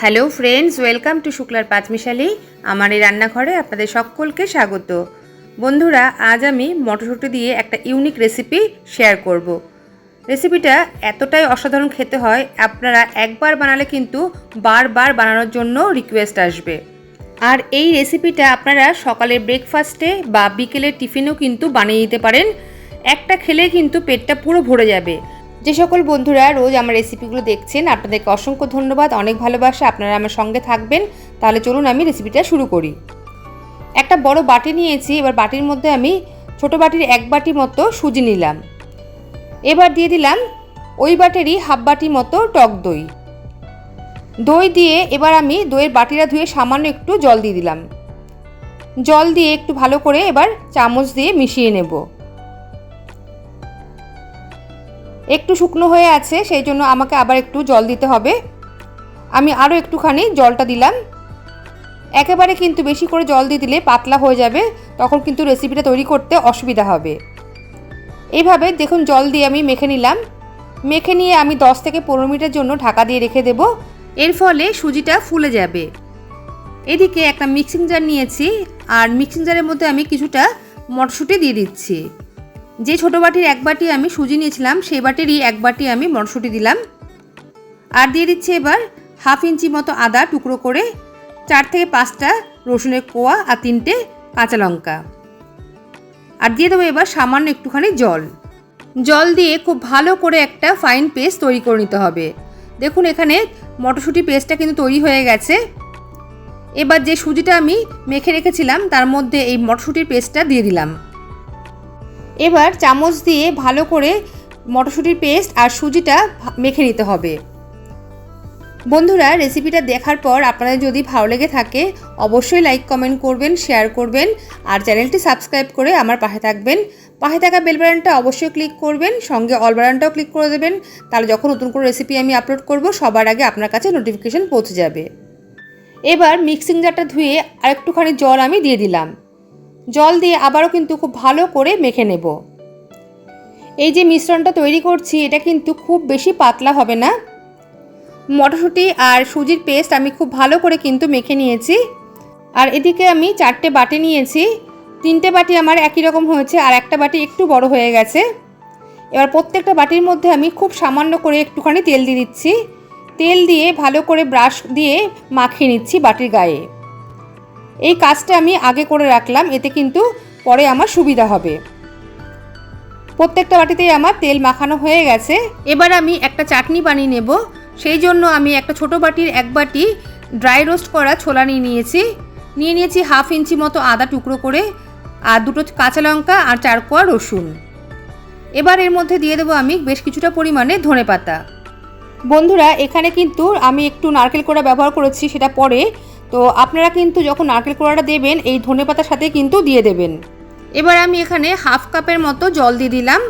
Hello friends, welcome to শুক্লার পাঁচমিশালি। আমার এই রান্নাঘরে আপনাদের সকলকে স্বাগত। বন্ধুরা, আজ আমি মটরশুঁটি দিয়ে একটা ইউনিক রেসিপি শেয়ার করব। রেসিপিটা এতটাই অসাধারণ খেতে হয়, আপনারা একবার বানালে কিন্তু বারবার বানানোর জন্য রিকোয়েস্ট আসবে। আর এই রেসিপিটা আপনারা সকালের ব্রেকফাস্টে বা বিকেলের টিফিনেও কিন্তু বানিয়ে দিতে পারেন। একটা খেলে কিন্তু পেটটা পুরো ভরে যাবে। যে সকল বন্ধুরা রোজ আমার রেসিপিগুলো দেখছেন, আপনাদেরকে অসংখ্য ধন্যবাদ, অনেক ভালোবাসা, আপনারা আমার সঙ্গে থাকবেন। তাহলে চলুন আমি রেসিপিটা শুরু করি। একটা বড় বাটি নিয়েছি, এবার বাটির মধ্যে আমি ছোট বাটির এক বাটি মতো সুজি নিলাম। এবার দিয়ে দিলাম ওই বাটিরই হাফ বাটি মতো টক দই। দই দিয়ে এবার আমি দইয়ের বাটিটা ধুয়ে সামান্য একটু জল দিয়ে দিলাম। জল দিয়ে একটু ভালো করে এবার চামচ দিয়ে মিশিয়ে নেব। একটু শুকনো হয়ে আছে, সেই জন্য আমাকে আবার একটু জল দিতে হবে। আমি আরও একটুখানি জলটা দিলাম। একেবারে কিন্তু বেশি করে জল দিয়ে দিলে পাতলা হয়ে যাবে, তখন কিন্তু রেসিপিটা তৈরি করতে অসুবিধা হবে। এইভাবে দেখুন জল দিয়ে আমি মেখে নিলাম। মেখে নিয়ে আমি 10 থেকে পনেরো মিনিটের জন্য ঢাকা দিয়ে রেখে দেব। এর ফলে সুজিটা ফুলে যাবে। এদিকে একটা মিক্সিং জার নিয়েছি, আর মিক্সিং জারের মধ্যে আমি কিছুটা মটরশুঁটি দিয়ে দিচ্ছি। যে ছোটো বাটির এক বাটি আমি সুজি নিয়েছিলাম সেই বাটিরই এক বাটি আমি মটরশুঁটি দিলাম। আর দিয়ে দিচ্ছি এবার হাফ ইঞ্চি মতো আদা টুকরো করে চার থেকে পাঁচটা রসুনের কোয়া আর তিনটে কাঁচা লঙ্কা। আর দিয়ে দেবো এবার সামান্য একটুখানি জল। জল দিয়ে খুব ভালো করে একটা ফাইন পেস্ট তৈরি করে নিতে হবে। দেখুন এখানে মটরশুঁটি পেস্টটা কিন্তু তৈরি হয়ে গেছে। এবার যে সুজিটা আমি মেখে রেখেছিলাম, তার মধ্যে এই মটরশুঁটির পেস্টটা দিয়ে দিলাম। এবার চামচ দিয়ে ভালো করে মটরশুঁটির পেস্ট আর সুজিটা মেখে নিতে হবে। বন্ধুরা রেসিপিটা দেখার পর আপনাদের যদি ভালো লেগে থাকে, অবশ্যই লাইক কমেন্ট করবেন শেয়ার করবেন আর চ্যানেলটি সাবস্ক্রাইব করে আমার পাশে থাকবেন। পাশে থাকা বেল বাটনটা অবশ্যই ক্লিক করবেন, সঙ্গে অল বাটনটাও ক্লিক করে দেবেন। তাহলে যখন নতুন কোনো রেসিপি আমি আপলোড করব, সবার আগে আপনার কাছে নোটিফিকেশান পৌঁছে যাবে। এবার মিক্সিং জারটা ধুয়ে আরেকটুখানি জল আমি দিয়ে দিলাম। জল দিয়ে আবারও কিন্তু খুব ভালো করে মেখে নেব। এই যে মিশ্রণটা তৈরি করছি, এটা কিন্তু খুব বেশি পাতলা হবে না। মটরশুঁটি আর সুজির পেস্ট আমি খুব ভালো করে কিন্তু মেখে নিয়েছি। আর এদিকে আমি চারটে বাটি নিয়েছি। তিনটে বাটি আমার একই রকম হয়েছে আর একটা বাটি একটু বড় হয়ে গেছে। এবার প্রত্যেকটা বাটির মধ্যে আমি খুব সামান্য করে একটুখানি তেল দিয়ে দিচ্ছি। তেল দিয়ে ভালো করে ব্রাশ দিয়ে মাখিয়ে নিচ্ছি বাটির গায়ে। এই কাজটা আমি আগে করে রাখলাম, এতে কিন্তু পরে আমার সুবিধা হবে। প্রত্যেকটা বাটিতেই আমার তেল মাখানো হয়ে গেছে। এবার আমি একটা চাটনি বানিয়ে নেব। সেই জন্য আমি একটা ছোট বাটির এক বাটি ড্রাই রোস্ট করা ছোলা নিয়ে নিয়েছি। নিয়ে নিয়েছি হাফ ইঞ্চি মতো আদা টুকরো করে, আর দুটো কাঁচা লঙ্কা আর চার কোয়া রসুন। এবার এর মধ্যে দিয়ে দেবো আমি বেশ কিছুটা পরিমাণে ধনে পাতা বন্ধুরা, এখানে কিন্তু আমি একটু নারকেল কোড়া ব্যবহার করেছি, সেটা পরে তো আপনারা কিন্তু যখন নারকেল কোড়াটা দেবেন, এই ধনে পাতার সাথে কিন্তু দিয়ে দেবেন। এবার আমি এখানে হাফ কাপের মতো জল দিয়ে দিলাম।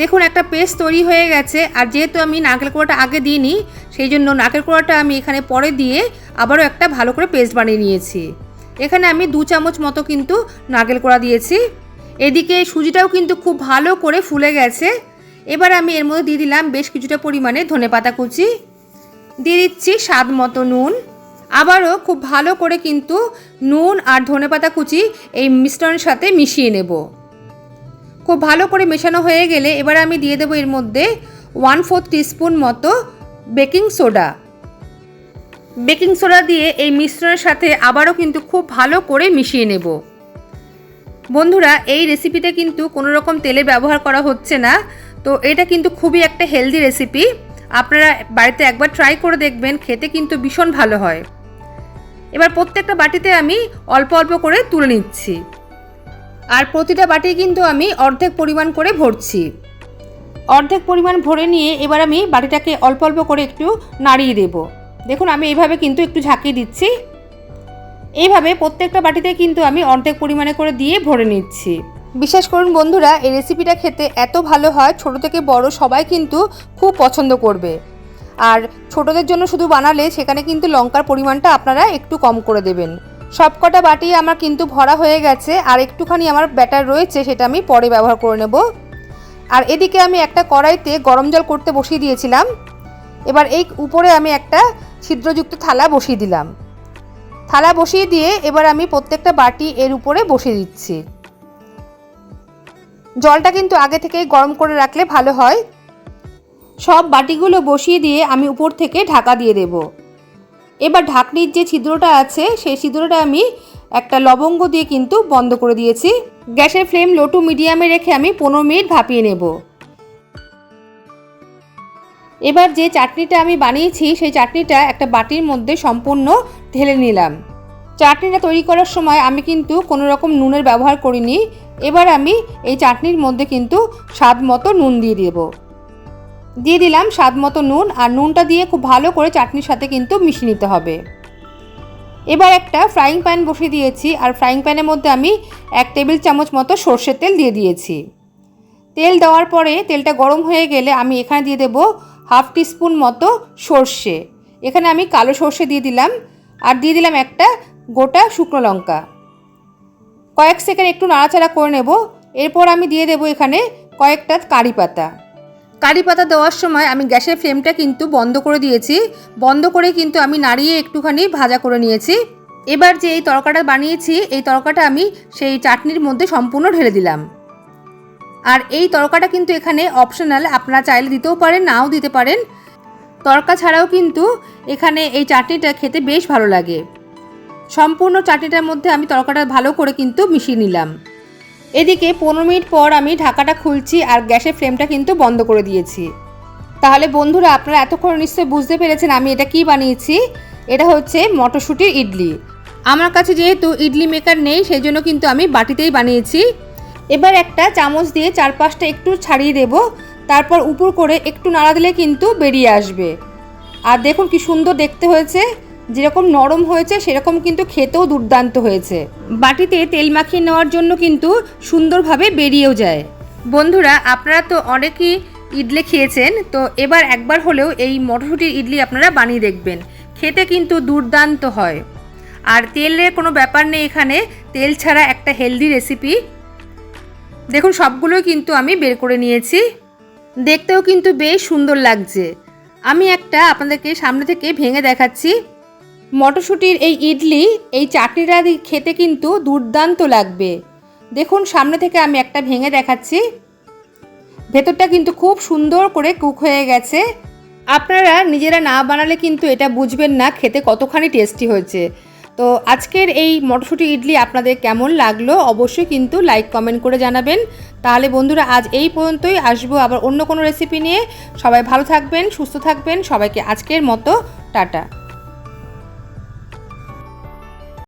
দেখুন, একটা পেস্ট তৈরি হয়ে গেছে, আর যেহেতু আমি নারকেল কোড়াটা আগে দিইনি, সেই জন্য নারকেল কোড়াটা আমি এখানে পরে দিয়ে আবারও একটা ভালো করে পেস্ট বানিয়ে নিয়েছি। এখানে আমি দু চামচ মতো কিন্তু নারকেল কোড়া দিয়েছি। এদিকে সুজিটাও কিন্তু খুব ভালো করে ফুলে গেছে। এবার আমি এর মধ্যে দিয়ে দিলাম বেশ কিছুটা পরিমাণে ধনে পাতা কুচি। দিয়ে দিচ্ছি স্বাদ মতো নুন। আবারও খুব ভালো করে কিন্তু নুন আর ধনেপাতা কুচি এই মিশ্রণের সাথে মিশিয়ে নেব। খুব ভালো করে মেশানো হয়ে গেলে এবার আমি দিয়ে দেবো এর মধ্যে ওয়ান ফোর্থ টিস্পুন মতো বেকিং সোডা। বেকিং সোডা দিয়ে এই মিশ্রণের সাথে আবারও কিন্তু খুব ভালো করে মিশিয়ে নেব। বন্ধুরা, এই রেসিপিতে কিন্তু কোনো রকম তেলে ব্যবহার করা হচ্ছে না, তো এটা কিন্তু খুবই একটা হেলদি রেসিপি। আপনারা বাড়িতে একবার ট্রাই করে দেখবেন, খেতে কিন্তু ভীষণ ভালো হয়। এবার প্রত্যেকটা বাটিতে আমি অল্প অল্প করে তুলে নিচ্ছি। আর প্রতিটা বাটি কিন্তু আমি অর্ধেক পরিমাণ করে ভরছি। অর্ধেক পরিমাণ ভরে নিয়ে এবার আমি বাটিটাকে অল্প অল্প করে একটু নাড়িয়ে দেব। দেখুন, আমি এইভাবে কিন্তু একটু ঝাঁকিয়ে দিচ্ছি। এইভাবে প্রত্যেকটা বাটিতে কিন্তু আমি অর্ধেক পরিমাণে করে দিয়ে ভরে নিচ্ছি। বিশ্বাস করুন বন্ধুরা, এই রেসিপিটা খেতে এত ভালো হয়, ছোট থেকে বড় সবাই কিন্তু খুব পছন্দ করবে। আর ছোটদের জন্য শুধু বানালে সেখানে কিন্তু লঙ্কার পরিমাণটা আপনারা একটু কম করে দেবেন। সবকটা বাটি আমার কিন্তু ভরা হয়ে গেছে, আর একটুখানি আমার ব্যাটার রয়েছে সেটা আমি পরে ব্যবহার করে নেব। আর এদিকে আমি একটা কড়াইতে গরম জল করতে বসিয়ে দিয়েছিলাম। এবার এই উপরে আমি একটা ছিদ্রযুক্ত থালা বসিয়ে দিলাম। থালা বসিয়ে দিয়ে এবার আমি প্রত্যেকটা বাটি এর উপরে বসিয়ে দিচ্ছি। জলটা কিন্তু আগে থেকেই গরম করে রাখলে ভালো হয়। সব বাটিগুলো বসিয়ে দিয়ে আমি উপর থেকে ঢাকা দিয়ে দেব। এবার ঢাকনির যে ছিদ্রটা আছে, সেই ছিদ্রটা আমি একটা লবঙ্গ দিয়ে কিন্তু বন্ধ করে দিয়েছি। গ্যাসের ফ্লেম লো টু মিডিয়ামে রেখে আমি পনেরো মিনিট ভাপিয়ে নেব। এবার যে চাটনিটা আমি বানিয়েছি, সেই চাটনিটা একটা বাটির মধ্যে সম্পূর্ণ ঢেলে নিলাম। চাটনিটা তৈরি করার সময় আমি কিন্তু কোনো রকম নুনের ব্যবহার করিনি। এবার আমি এই চাটনির মধ্যে কিন্তু স্বাদ মতো নুন দিয়ে দেব। দিয়ে দিলাম স্বাদ মতো নুন আর নুনটা দিয়ে খুব ভালো করে চাটনির সাথে কিন্তু মিশিয়ে নিতে হবে। এবার একটা ফ্রাইং প্যান বসিয়ে দিয়েছি আর ফ্রাইং প্যানের মধ্যে আমি এক টেবিল চামচ মতো সর্ষের তেল দিয়ে দিয়েছি। তেল দেওয়ার পরে তেলটা গরম হয়ে গেলে আমি এখানে দিয়ে দেব হাফ টিস্পুন মতো সর্ষে। এখানে আমি কালো সর্ষে দিয়ে দিলাম আর দিয়ে দিলাম একটা গোটা শুকনো লঙ্কা। কয়েক সেকেন্ড একটু নাড়াচাড়া করে নেব। এরপর আমি দিয়ে দেবো এখানে কয়েকটা কারি পাতা। কারি পাতা দেওয়ার সময় আমি গ্যাসের ফ্লেমটা কিন্তু বন্ধ করে দিয়েছি। বন্ধ করে কিন্তু আমি নাড়িয়ে একটুখানি ভাজা করে নিয়েছি। এবার যে এই তরকাটা বানিয়েছি, এই তরকাটা আমি সেই চাটনির মধ্যে সম্পূর্ণ ঢেলে দিলাম। আর এই তরকাটা কিন্তু এখানে অপশনাল আপনারা চাইলে দিতেও পারেন, নাও দিতে পারেন। তরকা ছাড়াও কিন্তু এখানে এই চাটনিটা খেতে বেশ ভালো লাগে। সম্পূর্ণ চাটনিটার মধ্যে আমি তরকাটা ভালো করে কিন্তু মিশিয়ে নিলাম। এদিকে পনেরো মিনিট পর আমি ঢাকাটা খুলছি আর গ্যাসের ফ্লেমটা কিন্তু বন্ধ করে দিয়েছি। তাহলে বন্ধুরা, আপনারা এতক্ষণ নিশ্চয়ই বুঝতে পেরেছেন আমি এটা কি বানিয়েছি। এটা হচ্ছে মটরশুঁটির ইডলি। আমার কাছে যেহেতু ইডলি মেকার নেই সেই জন্য কিন্তু আমি বাটিতেই বানিয়েছি। এবার একটা চামচ দিয়ে চার পাঁচটা একটু ছাড়িয়ে দেব। তারপর উপর করে একটু নাড়া দিলে কিন্তু বেরিয়ে আসবে। আর দেখুন কি সুন্দর দেখতে হয়েছে। যেরকম নরম হয়েছে, সেরকম কিন্তু খেতেও দুর্দান্ত হয়েছে। বাটিতে তেল মাখিয়ে নেওয়ার জন্য কিন্তু সুন্দরভাবে বেরিয়েও যায়। বন্ধুরা, আপনারা তো অনেকই ইডলি খেয়েছেন, তো এবার একবার হলেও এই মটরশুঁটির ইডলি আপনারা বানিয়ে দেখবেন। খেতে কিন্তু দুর্দান্ত হয়। আর তেলের কোনো ব্যাপার নেই এখানে, তেল ছাড়া একটা হেলদি রেসিপি। দেখুন, সবগুলোই কিন্তু আমি বের করে নিয়েছি। দেখতেও কিন্তু বেশ সুন্দর লাগছে। আমি একটা আপনাদেরকে সামনে থেকে ভেঙে দেখাচ্ছি। মটরশুঁটির এই ইডলি, এই চাটনিটা খেতে কিন্তু দুর্দান্ত লাগবে। দেখুন, সামনে থেকে আমি একটা ভেঙে দেখাচ্ছি। ভেতরটা কিন্তু খুব সুন্দর করে কুক হয়ে গেছে। আপনারা নিজেরা না বানালে কিন্তু এটা বুঝবেন না, খেতে কতখানি টেস্টি হয়েছে। তো আজকের এই মটরশুঁটি ইডলি আপনাদের কেমন লাগল অবশ্যই কিন্তু লাইক, কমেন্ট করে জানাবেন। তাহলে বন্ধুরা, আজ এই পর্যন্তই। আসব আবার অন্য কোনো রেসিপি নিয়ে। সবাই ভালো থাকবেন, সুস্থ থাকবেন। সবাইকে আজকের মতো, টাটা।